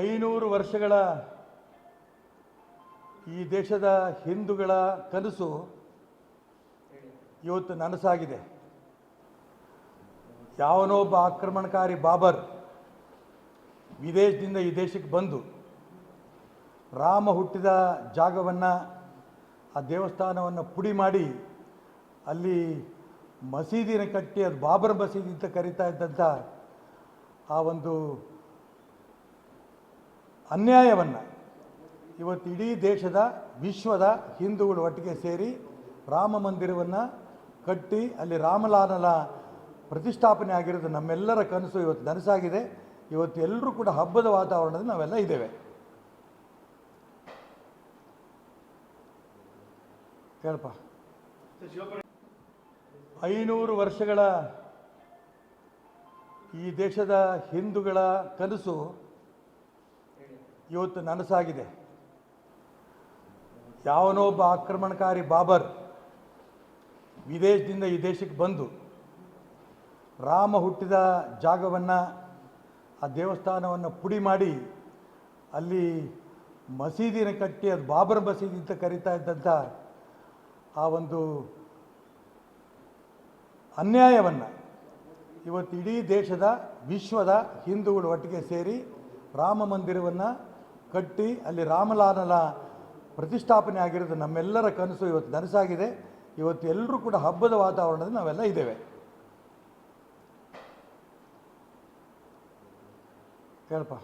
ಐನೂರು ವರ್ಷಗಳ ಈ ದೇಶದ ಹಿಂದೂಗಳ ಕನಸು ಇವತ್ತು ನನಸಾಗಿದೆ. ಯಾವನೊಬ್ಬ ಆಕ್ರಮಣಕಾರಿ ಬಾಬರ್ ವಿದೇಶದಿಂದ ಈ ದೇಶಕ್ಕೆ ಬಂದು ರಾಮ ಹುಟ್ಟಿದ ಜಾಗವನ್ನು, ಆ ದೇವಸ್ಥಾನವನ್ನು ಪುಡಿ ಮಾಡಿ, ಅಲ್ಲಿ ಮಸೀದಿನ ಕಟ್ಟಿ, ಅದು ಬಾಬರ್ ಮಸೀದಿ ಅಂತ ಕರೀತಾ ಇದ್ದಂಥ ಆ ಒಂದು ಅನ್ಯಾಯವನ್ನು ಇವತ್ತು ಇಡೀ ದೇಶದ, ವಿಶ್ವದ ಹಿಂದೂಗಳು ಒಟ್ಟಿಗೆ ಸೇರಿ ರಾಮ ಮಂದಿರವನ್ನು ಕಟ್ಟಿ ಅಲ್ಲಿ ರಾಮಲಾಲನ ಪ್ರತಿಷ್ಠಾಪನೆ ಆಗಿರೋದು ನಮ್ಮೆಲ್ಲರ ಕನಸು, ಇವತ್ತು ನನಸಾಗಿದೆ. ಇವತ್ತು ಎಲ್ಲರೂ ಕೂಡ ಹಬ್ಬದ ವಾತಾವರಣದಲ್ಲಿ ನಾವೆಲ್ಲ ಇದ್ದೇವೆ. ಕೇಳಪ್ಪ. ಐನೂರು ವರ್ಷಗಳ ಈ ದೇಶದ ಹಿಂದೂಗಳ ಕನಸು ಇವತ್ತು ನನಸಾಗಿದೆ. ಯಾವನೋ ಒಬ್ಬ ಆಕ್ರಮಣಕಾರಿ ಬಾಬರ್ ವಿದೇಶದಿಂದ ಈ ದೇಶಕ್ಕೆ ಬಂದು ರಾಮ ಹುಟ್ಟಿದ ಜಾಗವನ್ನು, ಆ ದೇವಸ್ಥಾನವನ್ನು ಪುಡಿ ಮಾಡಿ, ಅಲ್ಲಿ ಮಸೀದಿನ ಕಟ್ಟಿ, ಅದು ಬಾಬರ್ ಮಸೀದಿ ಅಂತ ಕರೀತಾ ಇದ್ದಂಥ ಆ ಒಂದು ಅನ್ಯಾಯವನ್ನು ಇವತ್ತು ಇಡೀ ದೇಶದ, ವಿಶ್ವದ ಹಿಂದೂಗಳು ಒಟ್ಟಿಗೆ ಸೇರಿ ರಾಮ ಮಂದಿರವನ್ನು ಕಟ್ಟಿ ಅಲ್ಲಿ ರಾಮಲಾಲನ ಪ್ರತಿಷ್ಠಾಪನೆ ಆಗಿರೋದು ನಮ್ಮೆಲ್ಲರ ಕನಸು. ಇವತ್ತು ನನಸಾಗಿದೆ. ಇವತ್ತು ಎಲ್ಲರೂ ಕೂಡ ಹಬ್ಬದ ವಾತಾವರಣದಲ್ಲಿ ನಾವೆಲ್ಲ ಇದ್ದೇವೆ. ಕೇಳಪ್ಪ